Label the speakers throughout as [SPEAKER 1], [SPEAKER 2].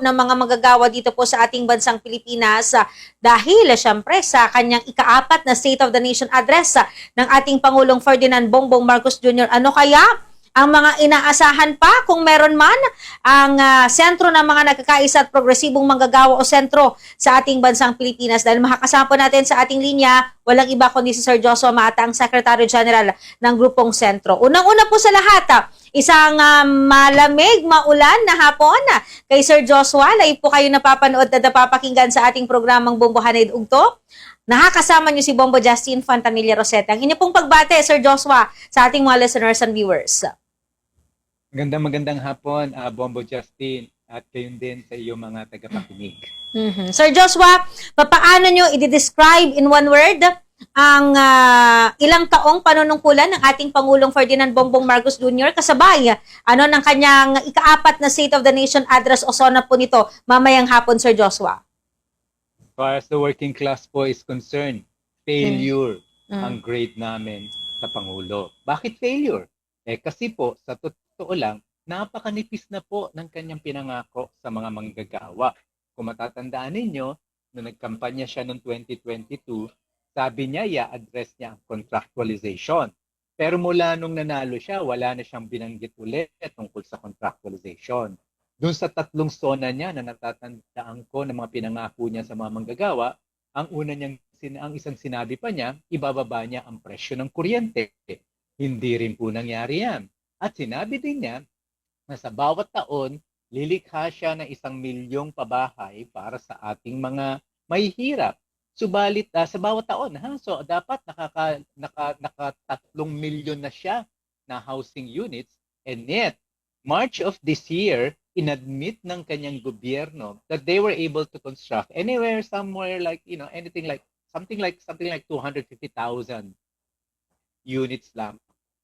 [SPEAKER 1] ng mga magagawa dito po sa ating bansang Pilipinas ah, dahil ah, syempre sa kanyang ikaapat na State of the Nation address ah, ng ating Pangulong Ferdinand Bongbong Marcos Jr. Ano kaya ang mga inaasahan pa kung meron man ang ah, sentro ng mga nagkakaisa at progresibong manggagawa o sentro sa ating bansang Pilipinas dahil makakasama natin sa ating linya walang iba kundi si Sir Joshua Mata ang Secretary General ng grupong sentro. Unang-una po sa lahat, ah, isang ah, malamig, maulan na hapon ah, kay Sir Joshua. Live po kayo napapanood at napapakinggan sa ating programang Bombo Hanay Ugto. Nakakasama niyo si Bombo Justin Fantanilla Rosetta. Ang inyo pong pagbate, Sir Joshua, sa ating mga listeners and viewers.
[SPEAKER 2] Magandang magandang hapon, ah, Bombo Justin, at gayon din sa iyo mga tagapakinig.
[SPEAKER 1] Mhm. Sir Joshua, papaano nyo i-describe in one word ang ah, ilang taong panunungkulan ng ating Pangulong Ferdinand Bongbong Marcos Jr. kasabay ano ng kanyang ikaapat na State of the Nation address o sona po nito mamayang hapon, Sir Joshua?
[SPEAKER 2] As far as the working class po is concerned, failure
[SPEAKER 1] Mm.
[SPEAKER 2] ang grade namin sa Pangulo. Bakit failure? Eh kasi po, sa totoo lang, napakanipis na po ng kanyang pinangako sa mga manggagawa. Kung matatandaan ninyo, nung nagkampanya siya noong 2022, sabi niya, i-address niya ang contractualization. Pero mula nung nanalo siya, wala na siyang binanggit ulit tungkol sa contractualization. Doon sa tatlong zona niya na natatandaan ko ng mga pinangako niya sa mga manggagawa, ang una niyang ang isang sinabi pa niya, ibababa niya ang presyo ng kuryente. Hindi rin po nangyari yan. At sinabi din niya na sa bawat taon, lilikha siya ng isang milyong pabahay para sa ating mga may hirap. Subalit ah, sa bawat taon, ha? So dapat nakaka, naka, naka tatlong milyon na siya na housing units. And yet, March of this year, inadmit ng kanyang gobyerno that they were able to construct anywhere, somewhere like, you know, anything like, something like, something like 250,000 units lang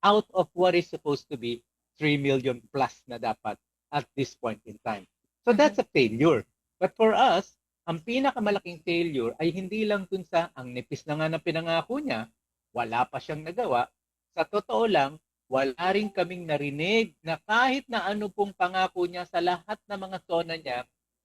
[SPEAKER 2] out of what is supposed to be 3 million plus na dapat at this point in time. So that's a failure. But for us, ang pinakamalaking failure ay hindi lang dun sa ang nipis na nga na pinangako niya, wala pa siyang nagawa. Sa totoo lang, wala rin kaming narinig na kahit na ano pong pangako niya sa lahat ng mga zona niya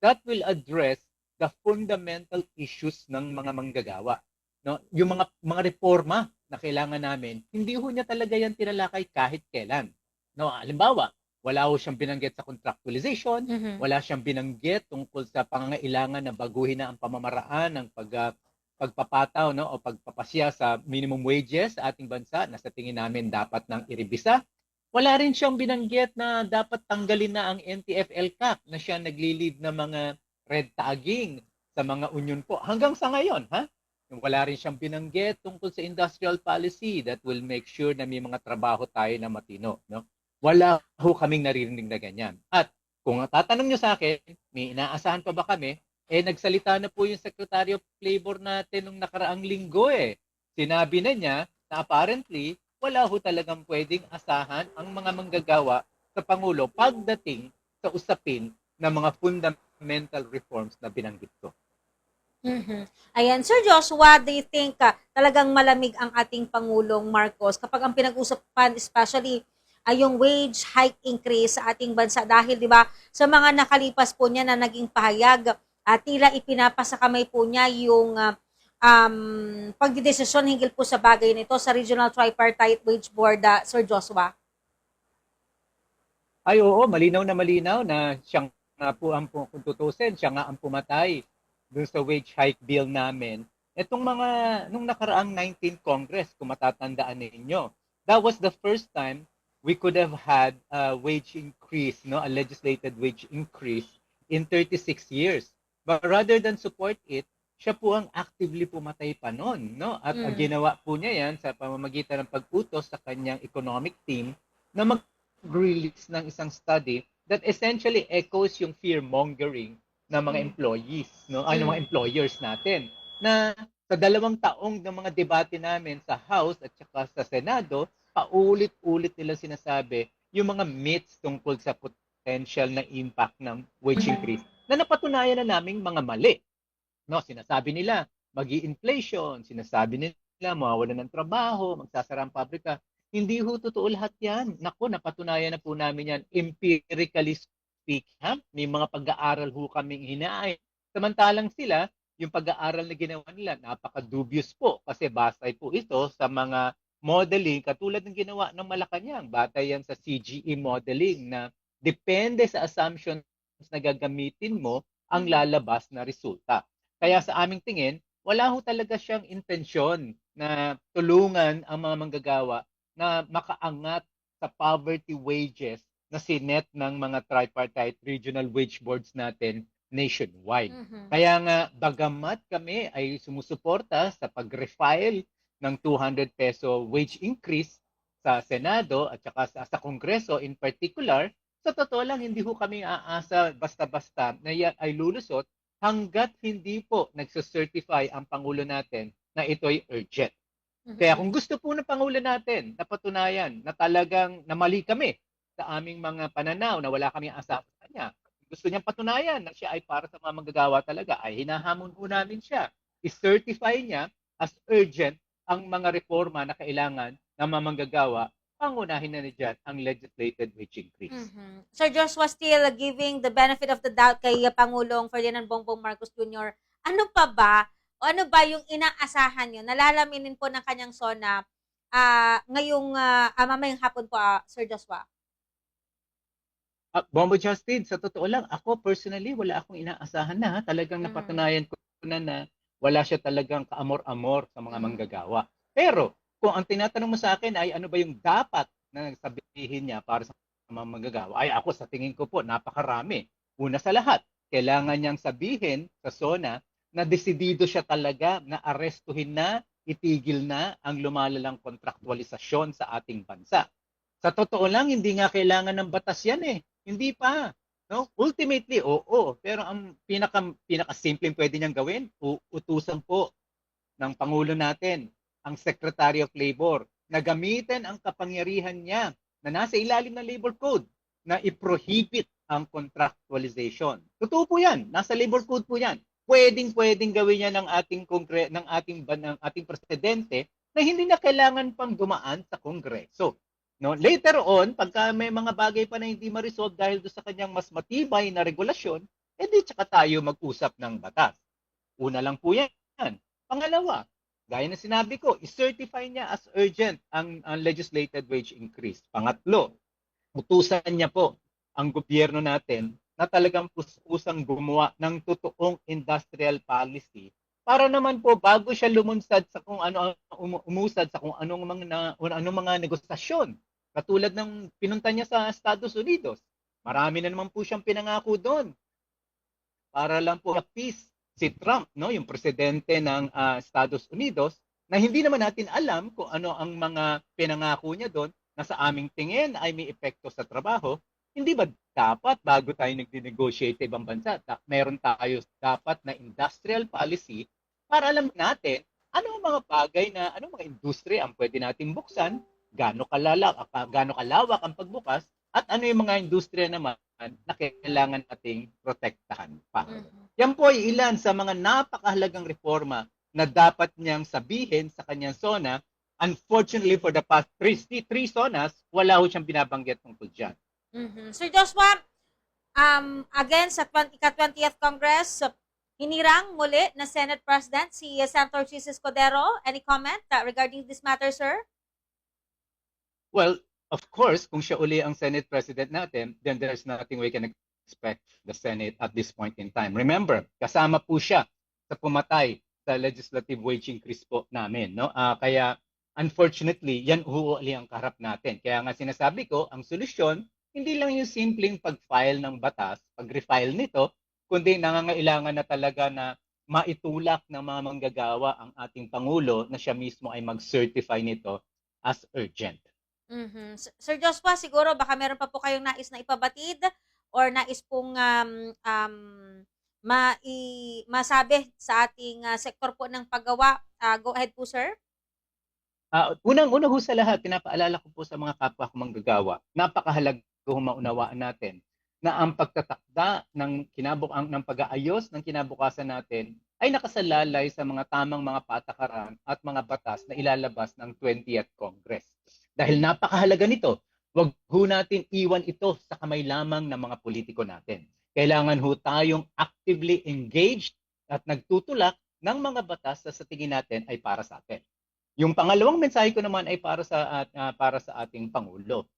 [SPEAKER 2] that will address the fundamental issues ng mga manggagawa. No? Yung mga mga reforma na kailangan namin, hindi ho niya talaga yan tinalakay kahit kailan. No, halimbawa, wala ho siyang binanggit sa contractualization,
[SPEAKER 1] Mhm.
[SPEAKER 2] wala siyang binanggit tungkol sa pangangailangan na baguhin na ang pamamaraan ng pag ah, pagpapataw no o pagpapasya sa minimum wages sa ating bansa na sa tingin namin dapat nang iribisa. Wala rin siyang binanggit na dapat tanggalin na ang NTFL cap na siya nagli-lead ng mga red tagging sa mga union po hanggang sa ngayon, ha? Wala rin siyang binanggit tungkol sa industrial policy that will make sure na may mga trabaho tayo na matino, no? Wala ho kaming naririnig na ganyan. At kung tatanong niyo sa akin, may inaasahan pa ba kami? Eh, nagsalita na po yung Secretary of Labor natin nung nakaraang linggo eh. Sinabi na niya na apparently, wala ho talagang pwedeng asahan ang mga manggagawa sa Pangulo pagdating sa usapin ng mga fundamental reforms na binanggit ko.
[SPEAKER 1] Mhm. Ayan, Sir Joshua, do you think ah, talagang malamig ang ating Pangulong Marcos kapag ang pinag-usapan especially ay yung wage hike increase sa ating bansa dahil 'di ba sa mga nakalipas po niya na naging pahayag at tila ipinapasa kamay po niya yung ah, um, pagdidesisyon hinggil po sa bagay nito sa Regional Tripartite Wage Board, ah, Sir Joshua.
[SPEAKER 2] Ay oo, malinaw na malinaw na siyang nga po ang kung tutusin, siya nga ang pumatay dun sa wage hike bill namin. Itong mga, nung nakaraang 19th Congress, kung matatandaan ninyo, that was the first time we could have had a wage increase, no, a legislated wage increase in 36 years. But rather than support it, siya po ang actively pumatay pa noon, no? At
[SPEAKER 1] Mm.
[SPEAKER 2] ginawa po niya yan sa pamamagitan ng pag-utos sa kanyang economic team na mag-release ng isang study that essentially echoes yung fear-mongering ng mga
[SPEAKER 1] Mm.
[SPEAKER 2] employees, no? Ay, ng
[SPEAKER 1] Mm.
[SPEAKER 2] mga employers natin na sa dalawang taong ng mga debate namin sa House at saka sa Senado, paulit-ulit nila sinasabi yung mga myths tungkol sa potential na impact ng wage
[SPEAKER 1] Mhm.
[SPEAKER 2] increase na napatunayan na naming mga mali. No, sinasabi nila magi inflation, sinasabi nila mawawalan ng trabaho, magsasara ang pabrika. Hindi ho totoo lahat yan. Naku, napatunayan na po namin yan empirically speak. Ha? May mga pag-aaral ho kaming hinaay. Samantalang sila, yung pag-aaral na ginawa nila, napaka-dubious po kasi basay po ito sa mga modeling katulad ng ginawa ng Malacanang. Batay yan sa CGE modeling na depende sa assumptions na gagamitin mo ang lalabas na resulta. Kaya sa aming tingin, wala ho talaga siyang intensyon na tulungan ang mga manggagawa na makaangat sa poverty wages na sinet ng mga tripartite regional wage boards natin nationwide.
[SPEAKER 1] Mhm.
[SPEAKER 2] Kaya nga, bagamat kami ay sumusuporta sa pag-refile ng 200 peso wage increase sa Senado at saka sa, sa Kongreso in particular, sa totoo lang, hindi ho kami aasa basta-basta na yan ay lulusot hanggat hindi po nagsacertify ang Pangulo natin na ito'y urgent.
[SPEAKER 1] Mhm.
[SPEAKER 2] Kaya kung gusto po ng Pangulo natin na patunayan na talagang namali kami sa aming mga pananaw na wala kami asa sa kanya, gusto niyang patunayan na siya ay para sa mga manggagawa talaga, ay hinahamon po namin siya. I-certify niya as urgent ang mga reforma na kailangan ng mga manggagawa, pangunahin na niya ang legislated wage increase.
[SPEAKER 1] Mhm. Sir Joshua still giving the benefit of the doubt kay uh, Pangulong Ferdinand Bongbong Marcos Jr. Ano pa ba o ano ba yung inaasahan nyo? Nalalaminin po ng kanyang SONA ah, ngayong uh, mamayang hapon po, ah, Sir Joshua.
[SPEAKER 2] Ah, Bombo Justin, sa totoo lang, ako personally, wala akong inaasahan na. Talagang
[SPEAKER 1] Mm.
[SPEAKER 2] napatunayan ko na na wala siya talagang kaamor-amor sa mga
[SPEAKER 1] Mm.
[SPEAKER 2] manggagawa. Pero, kung ang tinatanong mo sa akin ay ano ba yung dapat na sabihin niya para sa mga manggagawa, ay ako sa tingin ko po, napakarami. Una sa lahat, kailangan niyang sabihin sa SONA na desidido siya talaga na arestuhin na, itigil na ang lumalalang kontraktualisasyon sa ating bansa. Sa totoo lang, hindi nga kailangan ng batas yan eh. Hindi pa. No? Ultimately, oo. Pero ang pinaka, pinaka-simple pwede niyang gawin, utusan po ng Pangulo natin, ang Secretary of Labor, na gamitin ang kapangyarihan niya na nasa ilalim ng Labor Code na i-prohibit ang contractualization. Totoo po yan. Nasa Labor Code po yan. Pwedeng pwedeng gawin yan ng ating kongre ng ating ng ating presidente na hindi na kailangan pang dumaan sa kongreso. No, later on, pagka may mga bagay pa na hindi ma-resolve dahil doon sa kanyang mas matibay na regulasyon, edi tsaka tayo mag-usap ng batas. Una lang po yan. Pangalawa, gaya na sinabi ko, i-certify niya as urgent ang, ang legislated wage increase. Pangatlo, utusan niya po ang gobyerno natin na talagang pusang gumawa ng totoong industrial policy para naman po bago siya lumunsad sa kung ano um- umusad sa kung anong mga anong mga negosasyon katulad ng pinunta niya sa Estados Unidos. Marami na naman po siyang pinangako doon. Para lang po peace si Trump, no, yung presidente ng ah, Estados Unidos, na hindi naman natin alam kung ano ang mga pinangako niya doon na sa aming tingin ay may epekto sa trabaho. Hindi ba dapat bago tayo nagdi-negotiate ibang bansa, da- meron tayo dapat na industrial policy para alam natin ano mga bagay na, ano mga industry ang pwede natin buksan, gaano kalala, gaano kalawak ang pagbukas, at ano yung mga industriya naman na kailangan nating protektahan pa.
[SPEAKER 1] Mhm.
[SPEAKER 2] Yan po ay ilan sa mga napakahalagang reforma na dapat niyang sabihin sa kanyang SONA. Unfortunately, for the past three, three SONAs, wala ho siyang binabanggit tungkol dyan.
[SPEAKER 1] Mhm. Sir Joshua, um, again sa 20, ika-20th Congress, hinirang muli na Senate President si Senator Chis Escudero. Any comment uh, regarding this matter, sir?
[SPEAKER 2] Well, of course, kung siya uli ang Senate President natin, then there's nothing we can expect the Senate at this point in time. Remember, kasama po siya sa pumatay sa legislative wage increase po namin. No? Ah, kaya, unfortunately, yan uuli ang karap natin. Kaya nga sinasabi ko, ang solusyon, hindi lang yung simpleng pag-file ng batas, pag-refile nito, kundi nangangailangan na talaga na maitulak ng mga manggagawa ang ating Pangulo na siya mismo ay mag-certify nito as urgent.
[SPEAKER 1] Mhm. S- Sir Joshua, siguro baka meron pa po kayong nais na ipabatid or nais pong um, um, mai- masabi sa ating uh, sektor po ng paggawa. Uh, go ahead po, sir.
[SPEAKER 2] Ah, unang-una ho sa lahat, pinapaalala ko po sa mga kapwa ko manggagawa, napakahalaga ho maunawaan natin na ang pagtatakda ng kinabuk ang ng pag-aayos ng kinabukasan natin ay nakasalalay sa mga tamang mga patakaran at mga batas na ilalabas ng 20th Congress. Dahil napakahalaga nito, Huwag ho natin iwan ito sa kamay lamang ng mga politiko natin. Kailangan ho tayong actively engaged at nagtutulak ng mga batas na sa tingin natin ay para sa atin. Yung pangalawang mensahe ko naman ay para sa at- ah, para sa ating pangulo.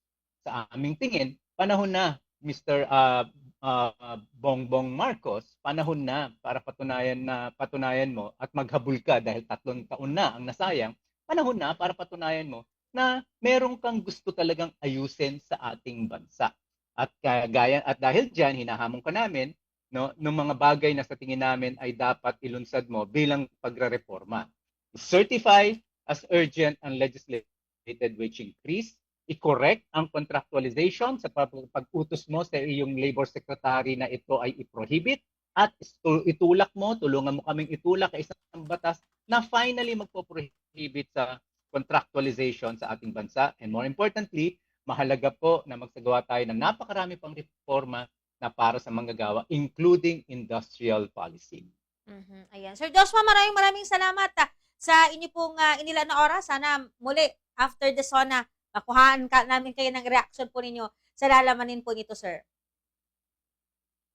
[SPEAKER 2] Sa aming tingin, panahon na Mr. ah, ah, Bongbong Marcos, panahon na para patunayan na patunayan mo at maghabol ka dahil tatlong taon na ang nasayang, panahon na para patunayan mo na meron kang gusto talagang ayusin sa ating bansa. At kagaya at dahil diyan hinahamon ka namin no ng mga bagay na sa tingin namin ay dapat ilunsad mo bilang pagrereforma. Certify as urgent ang legislated wage increase, i-correct ang contractualization sa pag- pag-utos mo sa iyong labor secretary na ito ay i-prohibit at itulak mo, tulungan mo kaming itulak sa isang batas na finally magpo-prohibit sa contractualization sa ating bansa. And more importantly, mahalaga po na magsagawa tayo ng napakarami pang reforma na para sa manggagawa, including industrial policy.
[SPEAKER 1] Mhm. Ayan. Sir Joshua, maraming maraming salamat ah, sa inyo pong uh, inila na oras. Sana muli, after the SONA, makuhaan ka, namin kayo ng reaction po ninyo sa lalamanin po nito, sir.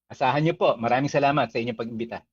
[SPEAKER 2] Asahan niyo po. Maraming salamat sa inyong pag-imbita.